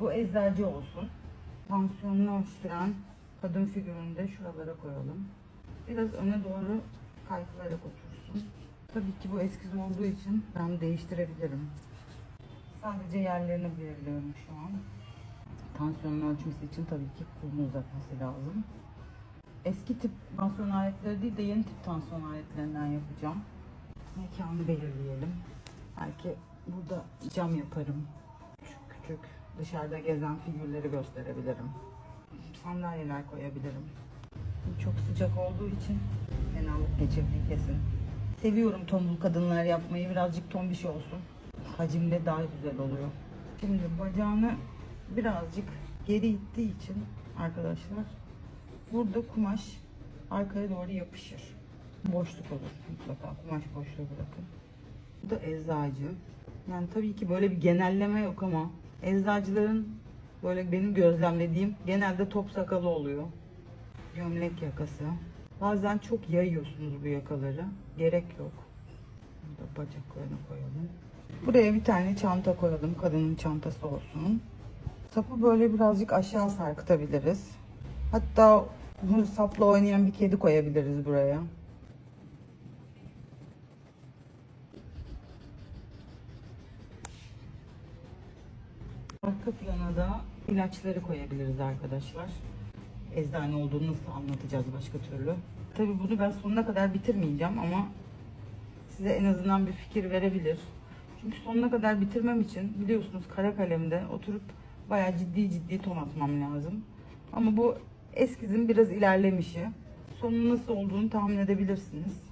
bu eczacı olsun. Tansiyonunu ölçtüren kadın figürünü de şuralara koyalım. Biraz öne doğru kaydırarak otursun. Tabii ki bu eskiz olduğu için ben değiştirebilirim. Sadece yerlerini belirliyorum şu an. Tansiyonun ölçmesi için tabii ki kolunu uzatması lazım. Eski tip tansiyon aletleri değil de yeni tip tansiyon aletlerinden yapacağım. Mekanı belirleyelim. Belki burada cam yaparım. Küçük küçük dışarıda gezen figürleri gösterebilirim. Sandalyeler koyabilirim. Çok sıcak olduğu için fenalık geçirdiği kesin. Seviyorum tombul kadınlar yapmayı. Birazcık tombiş olsun. Hacimde daha güzel oluyor. Şimdi bacağını birazcık geri ittiği için arkadaşlar burada kumaş arkaya doğru yapışır. Boşluk olur mutlaka. Kumaş boşluğu bırakın. Bu da eczacı. Yani tabii ki böyle bir genelleme yok ama eczacıların böyle benim gözlemlediğim genelde top sakalı oluyor. Gömlek yakası. Bazen çok yayıyorsunuz bu yakaları. Gerek yok. Burada bacaklarını koyalım. Buraya bir tane çanta koyalım. Kadının çantası olsun. Sapı böyle birazcık aşağı sarkıtabiliriz. Hatta bunu sapla oynayan bir kedi koyabiliriz buraya. Arka plana da ilaçları koyabiliriz arkadaşlar. Eczane olduğunu nasıl anlatacağız başka türlü. Tabii bunu ben sonuna kadar bitirmeyeceğim ama size en azından bir fikir verebilir. Çünkü sonuna kadar bitirmem için biliyorsunuz kara kalemde oturup bayağı ciddi ciddi ton atmam lazım. Ama bu eskizin biraz ilerlemişi. Sonun nasıl olduğunu tahmin edebilirsiniz.